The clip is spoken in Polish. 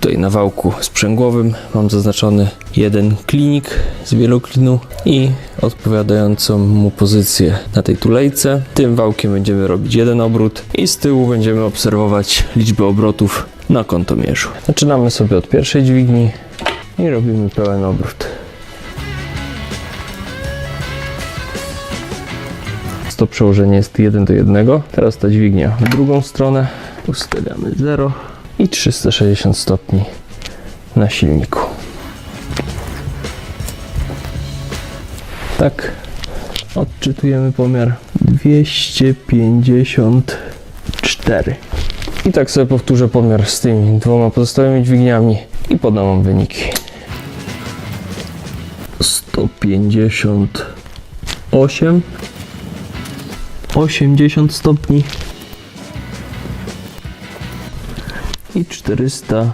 Tutaj na wałku sprzęgłowym mam zaznaczony jeden klinik z wieloklinu i odpowiadającą mu pozycję na tej tulejce. Tym wałkiem będziemy robić jeden obrót i z tyłu będziemy obserwować liczbę obrotów na kontomierzu. Zaczynamy sobie od pierwszej dźwigni i robimy pełen obrót. To przełożenie jest 1 do 1. Teraz ta dźwignia w drugą stronę. Ustawiamy 0 i 360 stopni na silniku. Tak, odczytujemy pomiar 254. I tak sobie powtórzę pomiar z tymi dwoma pozostałymi dźwigniami i podam wam wyniki. 158 80 stopni i 400